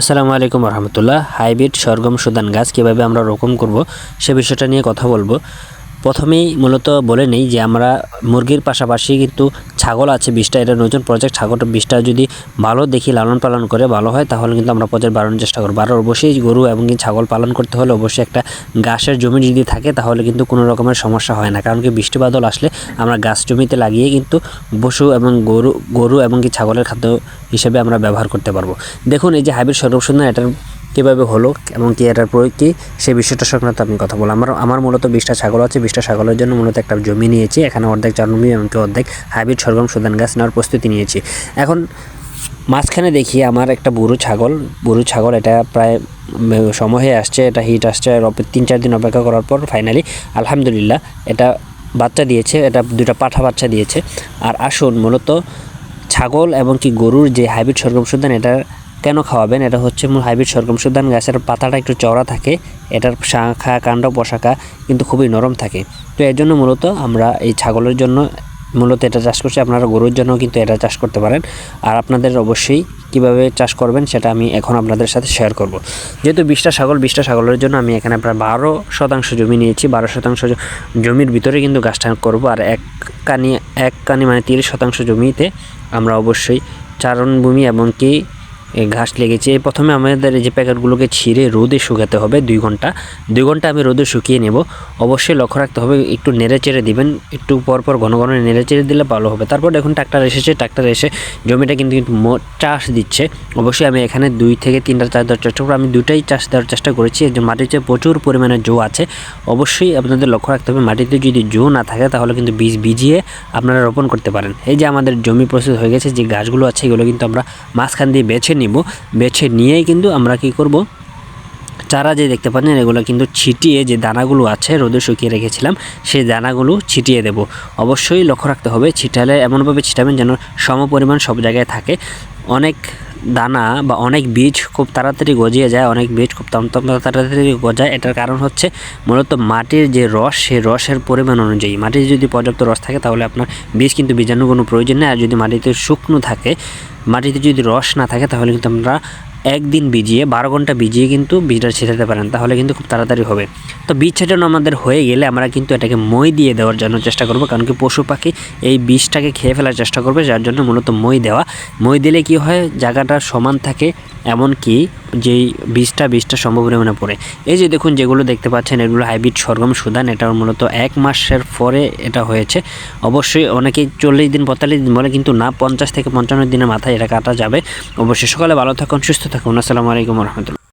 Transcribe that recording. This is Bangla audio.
আসসালামু আলাইকুম রহমতুল্লাহ। হাইব্রিড সরগম সুদান গাছ কীভাবে আমরা রোপণ করব সে বিষয়টা নিয়ে কথা বলব। প্রথমেই মূলত বলে নেই যে আমরা মুরগির পাশাপাশি কিন্তু ছাগল আছে বিশটা এটা নতুন প্রজেক্ট ছাগল বিশটা যদি ভালো দেখি, লালন পালন করে ভালো হয়, তাহলে কিন্তু আমরা প্রজেক্ট বাড়ানোর চেষ্টা করব। আর অবশ্যই গরু এবং ছাগল পালন করতে হলে অবশ্যই একটা গাছের জমি যদি থাকে, তাহলে কিন্তু কোনো রকমের সমস্যা হয় না। কারণ কি বৃষ্টি বাদল আসলে আমরা গাছ জমিতে লাগিয়ে কিন্তু পশু এবং গরু গরু এবং কি ছাগলের খাদ্য হিসেবে আমরা ব্যবহার করতে পারব। দেখুন, এই যে হাইব্রিড সর্বসুন্দর এটার কীভাবে হলো এবং কি এটার প্রয়োগ কী সেই বিষয়টা সংক্রান্ত আমি কথা বললাম আমার আমার মূলত বিশটা ছাগল আছে। বিশটা ছাগলের জন্য মূলত একটা জমি নিয়েছি। এখানে অর্ধেক চারনমি এমনকি অর্ধেক হাইব্রিড সরগম সুদান গাছ নেওয়ার প্রস্তুতি নিয়েছি। এখন মাঝখানে দেখি আমার একটা বুড়ো ছাগল। বুড়ো ছাগল এটা প্রায় সময় হয়ে আসছে, এটা হিট আসছে তিন চার দিন অপেক্ষা করার পর ফাইনালি আলহামদুলিল্লাহ এটা বাচ্চা দিয়েছে, এটা দুটা পাঠা বাচ্চা দিয়েছে। আর আসুন মূলত ছাগল এবং কি গরুর যে হাইব্রিড সরগম সুদান এটা কেন খাওয়াবেন? এটা হচ্ছে মূল হাইব্রিড সরগম সুদান। গাছের পাতাটা একটু চওড়া থাকে, এটার শাখা, কাণ্ড পশাখা কিন্তু খুবই নরম থাকে। তো এর জন্য মূলত আমরা এই ছাগলের জন্য মূলত এটা চাষ করছি। আপনারা গরুর জন্য কিন্তু এটা চাষ করতে পারেন। আর আপনাদের অবশ্যই কীভাবে চাষ করবেন সেটা আমি এখন আপনাদের সাথে শেয়ার করব। যেহেতু বিশটা ছাগল, বিশটা ছাগলের জন্য আমি এখানে প্রায় বারো শতাংশ জমি নিয়েছি। বারো শতাংশ জমির ভিতরে কিন্তু গাছটা করব। আর এক কানি এক কানি মানে তিরিশ শতাংশ জমিতে আমরা অবশ্যই চারণভূমি এবং কি ঘাস লেগেছে। প্রথমে আমাদের এই যে প্যাকেটগুলোকে ছিঁড়ে রোদে শুকাতে হবে দুই ঘণ্টা। দুই ঘণ্টা আমি রোদে শুকিয়ে নেব। অবশ্যই লক্ষ্য রাখতে হবে, একটু নেড়ে চেড়ে দিবেন। একটু পর পর ঘন ঘন নেড়ে চেড়ে দিলে ভালো হবে। তারপর দেখুন ট্রাক্টর এসেছে, ট্রাক্টর এসে জমিটা কিন্তু কিন্তু চাষ দিচ্ছে। অবশ্যই আমি এখানে দুই থেকে তিনটা চাষ দেওয়ার চেষ্টা করব। আমি দুটাই চাষ দেওয়ার চেষ্টা করেছি। যে মাটিতে প্রচুর পরিমাণে জো আছে। অবশ্যই আপনাদের লক্ষ্য রাখতে হবে, মাটিতে যদি জো না থাকে তাহলে কিন্তু বীজ ভিজিয়ে আপনারা রোপণ করতে পারেন। এই যে আমাদের জমি প্রস্তুত হয়ে গেছে, যে গাছগুলো আছে এগুলো কিন্তু আমরা মাঝখান দিয়ে বেছে নিব, বেছে নিয়েই কিন্তু আমরা কি করব? চারা যে দেখতে পাচ্ছেন, এগুলো কিন্তু ছিটিয়ে যে দানাগুলো আছে, রোদে শুকিয়ে রেখেছিলাম, সেই দানাগুলো ছিটিয়ে দেব। অবশ্যই লক্ষ্য রাখতে হবে, ছিটালে এমনভাবে ছিটাবেন যেন সম পরিমাণ সব জায়গায় থাকে। অনেক দানা বা অনেক বীজ খুব তাড়াতাড়ি গজিয়ে যায়, অনেক বীজ খুব তাড়াতাড়ি গজায়। এটার কারণ হচ্ছে মূলত মাটির যে রস, সেই রসের পরিমাণ অনুযায়ী। মাটির যদি পর্যাপ্ত রস থাকে তাহলে আপনার বীজ কিন্তু বীজাণু কোনো প্রয়োজন নেই। আর যদি মাটিতে শুকনো থাকে, মাটিতে যদি রস না থাকে তাহলে কিন্তু আমরা একদিন ভিজিয়ে, বারো ঘণ্টা ভিজিয়ে কিন্তু বীজটা ছেটাতে পারেন, তাহলে কিন্তু খুব তাড়াতাড়ি হবে। তো বীজ ছেটানো আমাদের হয়ে গেলে আমরা কিন্তু এটাকে মই দিয়ে দেওয়ার জন্য চেষ্টা করব, কারণ কি পশু পাখি এই বীজটাকে খেয়ে ফেলার চেষ্টা করবে, যার জন্য মূলত মই দেওয়া। মই দিলে কি হয়, জায়গাটা সমান থাকে, এমনকি যেই বীজটা বীজটা সম্ভব পরিমাণে পড়ে। এই যে দেখুন, যেগুলো দেখতে পাচ্ছেন, এগুলো হাইব্রিড সরগম সুদান এটা মূলত এক মাসের পরে এটা হয়েছে। অবশ্যই অনেকেই চল্লিশ দিন, পঁয়তাল্লিশ দিন বলে, কিন্তু না, পঞ্চাশ থেকে পঞ্চান্ন দিনের মাথায় এটা কাটা যাবে। অবশ্যই সকালে ভালো থাকুন, সুস্থ থাকুন। আসসালামু আলাইকুম রহমতুল্লাহ।